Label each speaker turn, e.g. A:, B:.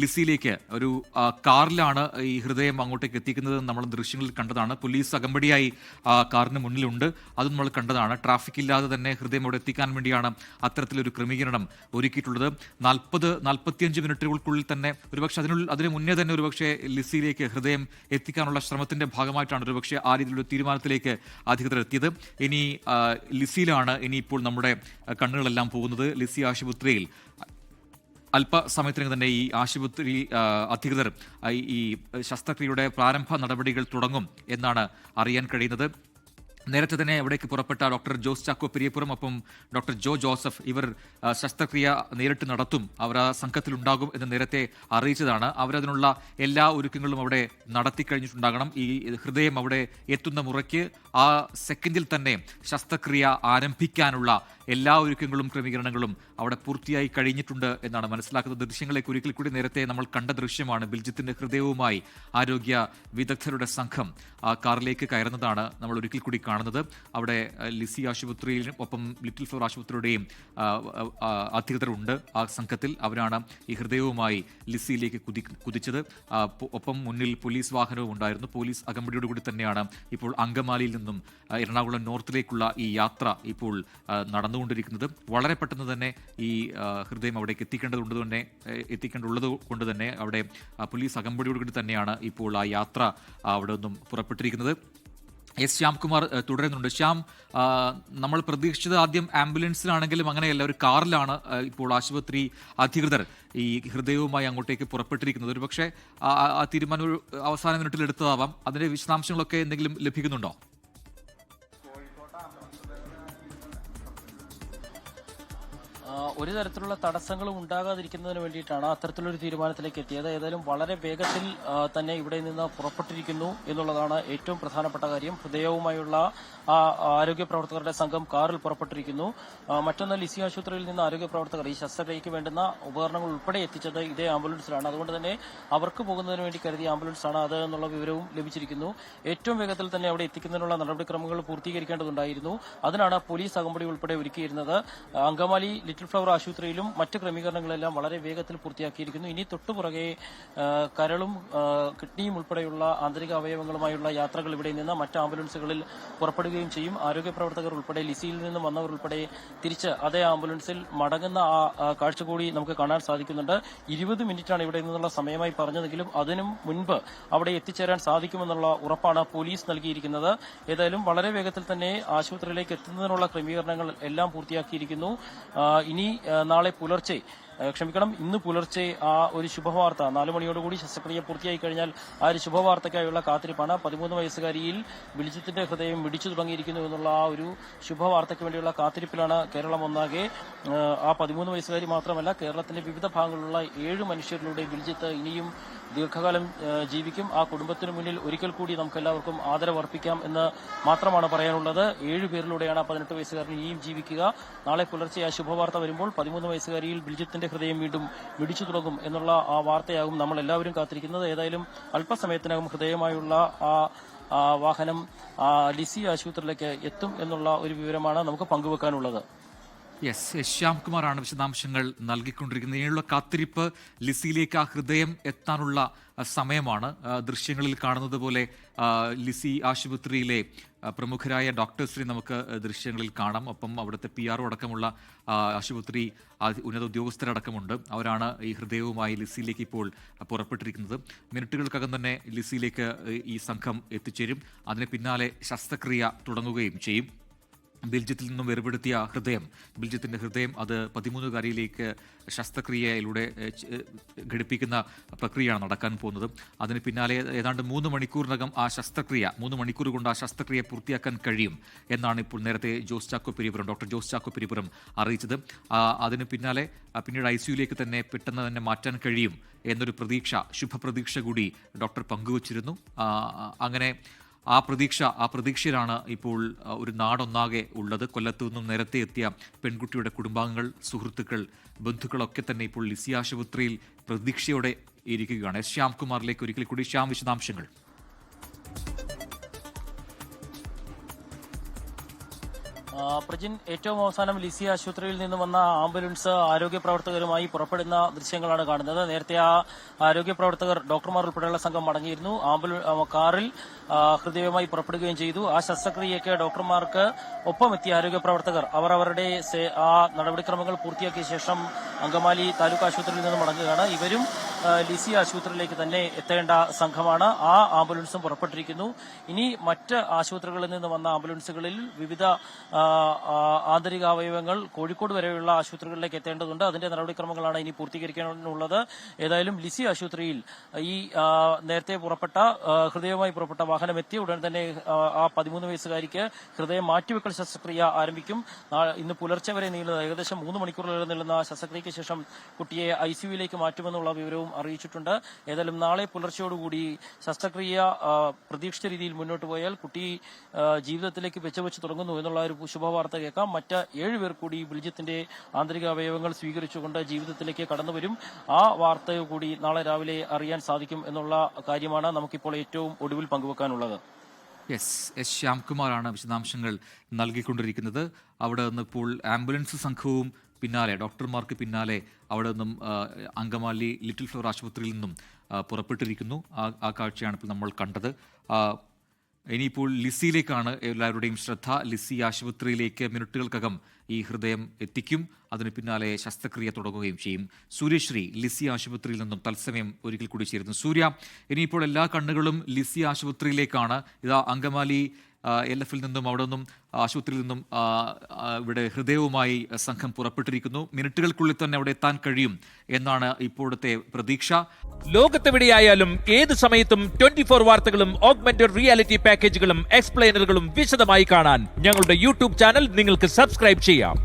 A: ലിസിയിലേക്ക് ഒരു കാറിലാണ് ഈ ഹൃദയം അങ്ങോട്ടേക്ക് എത്തിക്കുന്നത് നമ്മൾ ദൃശ്യങ്ങളിൽ കണ്ടതാണ്. പോലീസ് അകമ്പടിയായി കാറിന് മുന്നിലുണ്ട്. അത് നമ്മൾ കണ്ടതാണ്. ട്രാഫിക് ഇല്ലാതെ തന്നെ ഹൃദയം അവിടെ എത്തിക്കാൻ വേണ്ടിയാണ് അത്തരത്തിലൊരു ക്രമീകരണം ഒരുക്കിയിട്ടുള്ളത്. നാൽപ്പത് നാൽപ്പത്തിയഞ്ച് മിനിറ്റുകൾക്കുള്ളിൽ തന്നെ ഒരുപക്ഷെ അതിനുള്ളിൽ അതിന് മുന്നേ തന്നെ ഒരുപക്ഷെ ലിസിയിലേക്ക് ഹൃദയം എത്തിക്കാനുള്ള ശ്രമത്തിന്റെ ഭാഗമായിട്ടാണ് ഒരുപക്ഷെ ആ രീതിയിലുള്ള തീരുമാനത്തിലേക്ക് അധികൃതർ എത്തിയത്. ഇനി ലിസിയിലാണ് ഇനി ഇപ്പോൾ നമ്മുടെ കണ്ണുകളെല്ലാം പോകുന്നത്. ലിസി ആശുപത്രിയിൽ അല്പസമയത്തിനകം തന്നെ ഈ ആശുപത്രി അധികൃതർ ഈ ശസ്ത്രക്രിയയുടെ പ്രാരംഭ നടപടികൾ തുടങ്ങും എന്നാണ് അറിയാൻ കഴിയുന്നത്. നേരത്തെ തന്നെ അവിടേക്ക് പുറപ്പെട്ട ഡോക്ടർ ജോസ് ചാക്കോ പെരിയപ്പുറം ഒപ്പം ഡോക്ടർ ജോ ജോസഫ് ഇവർ ശസ്ത്രക്രിയ നേരിട്ട് നടത്തും അവർ ആ സംഘത്തിലുണ്ടാകും എന്ന് നേരത്തെ അറിയിച്ചതാണ്. അവരതിനുള്ള എല്ലാ ഒരുക്കങ്ങളും അവിടെ നടത്തി കഴിഞ്ഞിട്ടുണ്ടാകണം. ഈ ഹൃദയം അവിടെ എത്തുന്ന മുറയ്ക്ക് ആ സെക്കൻഡിൽ തന്നെ ശസ്ത്രക്രിയ ആരംഭിക്കാനുള്ള എല്ലാ ഒരുക്കങ്ങളും ക്രമീകരണങ്ങളും അവിടെ പൂർത്തിയായി കഴിഞ്ഞിട്ടുണ്ട് എന്നാണ് മനസ്സിലാക്കുന്ന ദൃശ്യങ്ങളെ ഒരിക്കൽ കൂടി നേരത്തെ നമ്മൾ കണ്ട ദൃശ്യമാണ് ബിൽജിത്തിന്റെ ഹൃദയവുമായി ആരോഗ്യ വിദഗ്ധരുടെ സംഘം ആ കാറിലേക്ക് കയറുന്നതാണ് നമ്മൾ ഒരിക്കൽ കൂടി കാണുന്നത്. അവിടെ ലിസി ആശുപത്രിയിലും ഒപ്പം ലിറ്റിൽ ഫ്ലവർ ആശുപത്രിയുടെയും അധികൃതരുണ്ട് ആ സംഘത്തിൽ. അവരാണ് ഈ ഹൃദയവുമായി ലിസിയിലേക്ക് കുതി കുതിച്ചത്. ഒപ്പം മുന്നിൽ പോലീസ് വാഹനവും ഉണ്ടായിരുന്നു. പോലീസ് അകമ്പടിയോട് കൂടി തന്നെയാണ് ഇപ്പോൾ അങ്കമാലിയിൽ നിന്നും എറണാകുളം നോർത്തിലേക്കുള്ള ഈ യാത്ര ഇപ്പോൾ നടന്നുകൊണ്ടിരിക്കുന്നത്. വളരെ പെട്ടെന്ന് തന്നെ ഈ ഹൃദയം അവിടേക്ക് എത്തിക്കേണ്ടതുകൊണ്ട് തന്നെ എത്തിക്കേണ്ടുള്ളത് കൊണ്ട് തന്നെ അവിടെ പോലീസ് അകമ്പടിയോടുകൂടി തന്നെയാണ് ഇപ്പോൾ ആ യാത്ര അവിടെ നിന്നും പുറപ്പെട്ടിരിക്കുന്നത്. എസ് ശ്യാംകുമാർ തുടരുന്നുണ്ട്. ശ്യാം നമ്മൾ പ്രതീക്ഷിച്ചത് ആദ്യം ആംബുലൻസിലാണെങ്കിലും അങ്ങനെയല്ല ഒരു കാറിലാണ് ഇപ്പോൾ ആശുപത്രി അധികൃതർ ഈ ഹൃദയവുമായി അങ്ങോട്ടേക്ക് പുറപ്പെട്ടിരിക്കുന്നത്. ഒരു പക്ഷേ ആ തീരുമാനം അവസാന മിനിറ്റിൽ എടുത്തതാവാം. അതിന്റെ വിശദാംശങ്ങളൊക്കെ എന്തെങ്കിലും ലഭിക്കുന്നുണ്ടോ?
B: ഒരു തരത്തിലുള്ള തടസ്സങ്ങളും ഉണ്ടാകാതിരിക്കുന്നതിന് വേണ്ടിയിട്ടാണ് അത്തരത്തിലൊരു തീരുമാനത്തിലേക്ക് എത്തിയത്. ഏതായാലും വളരെ വേഗത്തിൽ തന്നെ ഇവിടെ നിന്ന് പുറപ്പെട്ടിരിക്കുന്നു എന്നുള്ളതാണ് ഏറ്റവും പ്രധാനപ്പെട്ട കാര്യം. ഹൃദയവുമായുള്ള ആരോഗ്യ പ്രവർത്തകരുടെ സംഘം കാറിൽ പുറപ്പെട്ടിരിക്കുന്നു. മറ്റൊന്ന് ലിസി ആശുപത്രിയിൽ നിന്ന് ആരോഗ്യ പ്രവർത്തകർ ഈ ശസ്ത്രക്രിയയ്ക്ക് വേണ്ടുന്ന ഉപകരണങ്ങൾ ഉൾപ്പെടെ എത്തിച്ചത് ഇതേ ആംബുലൻസിലാണ്. അതുകൊണ്ട് തന്നെ അവർക്ക് പോകുന്നതിന് വേണ്ടി കരുതിയ ആംബുലൻസാണ് അത് എന്നുള്ള വിവരവും ലഭിച്ചിരിക്കുന്നു. ഏറ്റവും വേഗത്തിൽ തന്നെ അവിടെ എത്തിക്കുന്നതിനുള്ള നടപടിക്രമങ്ങൾ പൂർത്തീകരിക്കേണ്ടതുണ്ടായിരുന്നു. അതിനാണ് പോലീസ് അകമ്പടി ഉൾപ്പെടെ ഒരുക്കിയിരുന്നത്. അങ്കമാലി ലിറ്റിൽ ഫ്ലവർ ആശുപത്രിയിലും മറ്റ് ക്രമീകരണങ്ങളെല്ലാം വളരെ വേഗത്തിൽ പൂർത്തിയാക്കിയിരിക്കുന്നു. ഇനി തൊട്ടുപുറകെ കരളും കിഡ്നിയും ഉൾപ്പെടെയുള്ള ആന്തരിക അവയവങ്ങളുമായുള്ള യാത്രകൾ ഇവിടെ നിന്ന് മറ്റ് ആംബുലൻസുകളിൽ പുറപ്പെടുകയും ചെയ്യും. ആരോഗ്യ പ്രവർത്തകർ ഉൾപ്പെടെ ലിസിയിൽ നിന്നും വന്നവർ ഉൾപ്പെടെ തിരിച്ച് അതേ ആംബുലൻസിൽ മടങ്ങുന്ന ആ കാഴ്ച കൂടി നമുക്ക് കാണാൻ സാധിക്കുന്നുണ്ട്. ഇരുപത് മിനിറ്റാണ് ഇവിടെ നിന്നുള്ള സമയമായി പറഞ്ഞതെങ്കിലും അതിനും മുൻപ് അവിടെ എത്തിച്ചേരാൻ സാധിക്കുമെന്നുള്ള ഉറപ്പാണ് പോലീസ് നൽകിയിരിക്കുന്നത്. ഏതായാലും വളരെ വേഗത്തിൽ തന്നെ ആശുപത്രിയിലേക്ക് എത്തുന്നതിനുള്ള ക്രമീകരണങ്ങൾ എല്ലാം പൂർത്തിയാക്കിയിരിക്കുന്നു. ഇനി നാളെ പുലർച്ചെ ക്ഷമിക്കണം. ഇന്ന് പുലർച്ചെ ആ ഒരു ശുഭവാർത്ത നാലു മണിയോടുകൂടി ശസ്ത്രക്രിയ പൂർത്തിയായി കഴിഞ്ഞാൽ ആ ഒരു ശുഭവാർത്തയ്ക്കായുള്ള കാത്തിരിപ്പാണ്. പതിമൂന്ന് വയസ്സുകാരിയിൽ വിളിച്ചത്തിന്റെ ഹൃദയം മിടിച്ചു തുടങ്ങിയിരിക്കുന്നു എന്നുള്ള ആ ഒരു ശുഭവാർത്തയ്ക്ക് വേണ്ടിയുള്ള കാത്തിരിപ്പിലാണ് കേരളം ഒന്നാകെ. ആ, ആ പതിമൂന്ന് വയസ്സുകാരി മാത്രമല്ല കേരളത്തിന്റെ വിവിധ ഭാഗങ്ങളിലുള്ള ഏഴ് മനുഷ്യരിലൂടെ വിളിച്ചത്ത് ഇനിയും ദീർഘകാലം ജീവിക്കും. ആ കുടുംബത്തിന് മുന്നിൽ ഒരിക്കൽ കൂടി നമുക്ക് എല്ലാവർക്കും ആദരവർപ്പിക്കാം എന്ന് മാത്രമാണ് പറയാനുള്ളത്. ഏഴ് പേരിലൂടെയാണ് ആ പതിനെട്ട് വയസ്സുകാരൻ ഇനിയും ജീവിക്കുക. നാളെ പുലർച്ചെ ആ ശുഭവാർത്ത വരുമ്പോൾ പതിമൂന്ന് വയസ്സുകാരിയിൽ ബിൽജിത്തിന്റെ ഹൃദയം വീണ്ടും മിടിച്ചു തുടങ്ങും എന്നുള്ള ആ വാർത്തയാകും നമ്മൾ എല്ലാവരും കാത്തിരിക്കുന്നത്. ഏതായാലും അല്പസമയത്തിനകം ഹൃദയമായുള്ള ആ വാഹനം ലിസി ആശുപത്രിയിലേക്ക് എത്തും എന്നുള്ള ഒരു വിവരമാണ് നമുക്ക് പങ്കുവെക്കാനുള്ളത്.
A: യെസ് ശ്യാം കുമാറാണ് വിശദാംശങ്ങൾ നൽകിക്കൊണ്ടിരിക്കുന്നത്. ഇനിയുള്ള കാത്തിരിപ്പ് ലിസിയിലേക്ക് ആ ഹൃദയം എത്താനുള്ള സമയമാണ്. ദൃശ്യങ്ങളിൽ കാണുന്നത് പോലെ ലിസി ആശുപത്രിയിലെ പ്രമുഖരായ ഡോക്ടേഴ്സിനെ നമുക്ക് ദൃശ്യങ്ങളിൽ കാണാം. ഒപ്പം അവിടുത്തെ പി ആർ അടക്കമുള്ള ആശുപത്രി ഉന്നത ഉദ്യോഗസ്ഥരടക്കമുണ്ട് അവരാണ് ഈ ഹൃദയവുമായി ലിസിയിലേക്ക് ഇപ്പോൾ പുറപ്പെട്ടിരിക്കുന്നത്. മിനിറ്റുകൾക്കകം തന്നെ ലിസിയിലേക്ക് ഈ സംഘം എത്തിച്ചേരും. അതിന് പിന്നാലെ ശസ്ത്രക്രിയ തുടങ്ങുകയും ചെയ്യും. ബെൽജിയത്തിൽ നിന്നും വേർപെടുത്തിയ ഹൃദയം ബിൽജിത്തിന്റെ ഹൃദയം അത് പതിമൂന്നുകാരിയിലേക്ക് ശസ്ത്രക്രിയയിലൂടെ ഘടിപ്പിക്കുന്ന പ്രക്രിയയാണ് നടക്കാൻ പോകുന്നത്. അതിന് പിന്നാലെ ഏതാണ്ട് മൂന്ന് മണിക്കൂറിനകം ആ ശസ്ത്രക്രിയ മൂന്ന് മണിക്കൂർ കൊണ്ട് ആ ശസ്ത്രക്രിയ പൂർത്തിയാക്കാൻ കഴിയും എന്നാണ് ഇപ്പോൾ നേരത്തെ ജോസ് ചാക്കോ പെരിപുരം ഡോക്ടർ ജോസ് ചാക്കോ പെരിപുരം അറിയിച്ചത് അതിന് പിന്നാലെ പിന്നീട് ഐ സിയുലേക്ക് തന്നെ പെട്ടെന്ന് തന്നെ മാറ്റാൻ കഴിയും എന്നൊരു പ്രതീക്ഷ ശുഭപ്രതീക്ഷ കൂടി ഡോക്ടർ പങ്കുവച്ചിരുന്നു. അങ്ങനെ ആ പ്രതീക്ഷ ആ പ്രതീക്ഷയിലാണ് ഇപ്പോൾ ഒരു നാടൊന്നാകെ ഉള്ളത്. കൊല്ലത്തു നിന്നും നേരത്തെ എത്തിയ പെൺകുട്ടിയുടെ കുടുംബാംഗങ്ങൾ സുഹൃത്തുക്കൾ ബന്ധുക്കളൊക്കെ തന്നെ ഇപ്പോൾ ലിസി ആശുപത്രിയിൽ പ്രതീക്ഷയോടെ ഇരിക്കുകയാണ്. എസ് ശ്യാംകുമാറിലേക്ക് ഒരിക്കൽ കൂടി ശ്യാം വിശദാംശങ്ങൾ.
B: പ്രജിൻ ഏറ്റവും അവസാനം ലിസി ആശുപത്രിയിൽ നിന്ന് വന്ന ആംബുലൻസ് ആരോഗ്യ പ്രവർത്തകരുമായി പുറപ്പെടുന്ന ദൃശ്യങ്ങളാണ് കാണുന്നത്. നേരത്തെ ആ ആരോഗ്യ പ്രവർത്തകർ ഡോക്ടർമാർ ഉൾപ്പെടെയുള്ള സംഘം മടങ്ങിയിരുന്നു. ആംബുലൻ കാറിൽ ഹൃദയവുമായി പുറപ്പെടുകയും ചെയ്തു. ആ ശസ്ത്രക്രിയയ്ക്ക് ഡോക്ടർമാർക്ക് ഒപ്പമെത്തിയ ആരോഗ്യ പ്രവർത്തകർ അവർ അവരുടെ ആ നടപടിക്രമങ്ങൾ പൂർത്തിയാക്കിയ ശേഷം അങ്കമാലി താലൂക്ക് ആശുപത്രിയിൽ നിന്ന് മടങ്ങുകയാണ്. ഇവരും ആ, സി ആശുപത്രിയിലേക്ക് തന്നെ എത്തേണ്ട സംഘമാണ്. ആ ആംബുലൻസും പുറപ്പെട്ടിരിക്കുന്നു. ഇനി മറ്റ് ആശുപത്രികളിൽ നിന്ന് വന്ന ആംബുലൻസുകളിൽ വിവിധ ആ, ആ, ആന്തരിക അവയവങ്ങൾ കോഴിക്കോട് വരെയുള്ള ആശുപത്രികളിലേക്ക് എത്തേണ്ടതുണ്ട്. അതിന്റെ നടപടിക്രമങ്ങളാണ് ഇനി പൂർത്തീകരിക്കാനുള്ളത്. ഏതായാലും ലിസി ആശുപത്രിയിൽ ഈ നേരത്തെ പുറപ്പെട്ട ഹൃദയവുമായി പുറപ്പെട്ട വാഹനം എത്തിയ ഉടൻ തന്നെ ആ, പതിമൂന്ന് വയസ്സുകാരിക്ക് ഹൃദയം മാറ്റിവെക്കൽ ശസ്ത്രക്രിയ ആരംഭിക്കും. ഇന്ന് പുലർച്ചെ വരെ നീളുന്ന ഏകദേശം മൂന്ന് മണിക്കൂറിലേറെ നീളുന്ന ശസ്ത്രക്രിയയ്ക്ക് ശേഷം കുട്ടിയെ ഐ സിയുയിലേക്ക് മാറ്റുമെന്നുള്ള വിവരവും അറിയിച്ചിട്ടുണ്ട്. ഏതായാലും നാളെ പുലർച്ചയോടുകൂടി ശസ്ത്രക്രിയ പ്രതീക്ഷിച്ച രീതിയിൽ മുന്നോട്ട് പോയാൽ കുട്ടി ജീവിതത്തിലേക്ക് വെച്ചുവെച്ച് തുടങ്ങുന്നു എന്നുള്ള ഒരു ശുഭവാർത്ത കേൾക്കാം. മറ്റ് ഏഴുപേർ കൂടി ബിൽജിത്തിന്റെ ആന്തരിക അവയവങ്ങൾ സ്വീകരിച്ചുകൊണ്ട് ജീവിതത്തിലേക്ക് കടന്നുവരും ആ വാർത്ത കൂടി നാളെ രാവിലെ അറിയാൻ സാധിക്കും എന്നുള്ള കാര്യമാണ് നമുക്കിപ്പോൾ ഏറ്റവും ഒടുവിൽ പങ്കുവെക്കാനുള്ളത്.
A: യെസ് എസ് ശ്യാംകുമാറാണ് വിശദാംശങ്ങൾ നൽകിക്കൊണ്ടിരിക്കുന്നത്. അവിടെ നിന്ന് ഇപ്പോൾ ആംബുലൻസ് സംഘവും പിന്നാലെ ഡോക്ടർമാർക്ക് പിന്നാലെ അവിടെ നിന്നും അങ്കമാലി ലിറ്റിൽ ഫ്ലവർ ആശുപത്രിയിൽ നിന്നും പുറപ്പെട്ടിരിക്കുന്നു. ആ കാഴ്ചയാണ് ഇപ്പോൾ നമ്മൾ കണ്ടത്. ഇനിയിപ്പോൾ ലിസിയിലേക്കാണ് എല്ലാവരുടെയും ശ്രദ്ധ. ലിസി ആശുപത്രിയിലേക്ക് മിനിറ്റുകൾക്കകം ഈ ഹൃദയം എത്തിക്കും. അതിന് പിന്നാലെ ശസ്ത്രക്രിയ തുടങ്ങുകയും ചെയ്യും. സൂര്യശ്രീ ലിസി ആശുപത്രിയിൽ നിന്നും തത്സമയം ഒരിക്കൽ കൂടി ചേരുന്നു. സൂര്യ ഇനിയിപ്പോൾ എല്ലാ കണ്ണുകളും ലിസി ആശുപത്രിയിലേക്കാണ്. ഇതാ അങ്കമാലി എൽ എഫിൽ നിന്നും അവിടെ നിന്നും ആശുപത്രിയിൽ നിന്നും ഇവിടെ ഹൃദയവുമായി സംഘം പുറപ്പെട്ടിരിക്കുന്നു. മിനിറ്റുകൾക്കുള്ളിൽ തന്നെ അവിടെ എത്താൻ കഴിയും എന്നാണ് ഇപ്പോഴത്തെ പ്രതീക്ഷ.
C: ലോകത്തെവിടെയായാലും ഏത് സമയത്തും ട്വന്റി ഫോർ വാർത്തകളും ഓഗ്മെന്റഡ് റിയാലിറ്റി പാക്കേജുകളും എക്സ്പ്ലെയിനറുകളും വിശദമായി കാണാൻ ഞങ്ങളുടെ യൂട്യൂബ് ചാനൽ നിങ്ങൾക്ക് സബ്സ്ക്രൈബ് ചെയ്യാം.